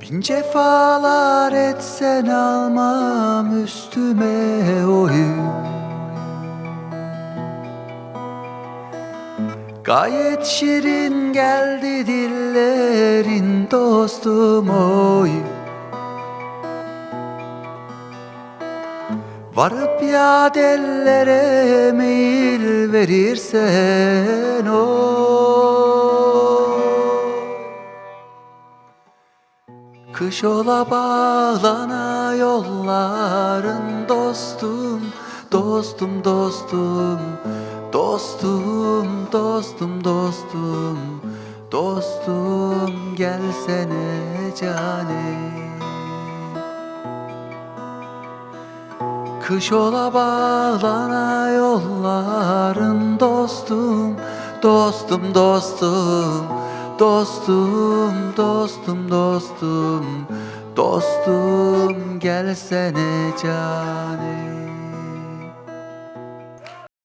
Bin cefalar etsen almam üstüme oyun. Gayet şirin geldi dillerin dostum oy Varıp ya dellere meyil verirsen oy Kış ola bağlana yolların dostum Dostum dostum Dostum dostum dostum Dostum gelsene canem Kış ola bağlana yolların dostum Dostum dostum Dostum dostum dostum Dostum gelsene canim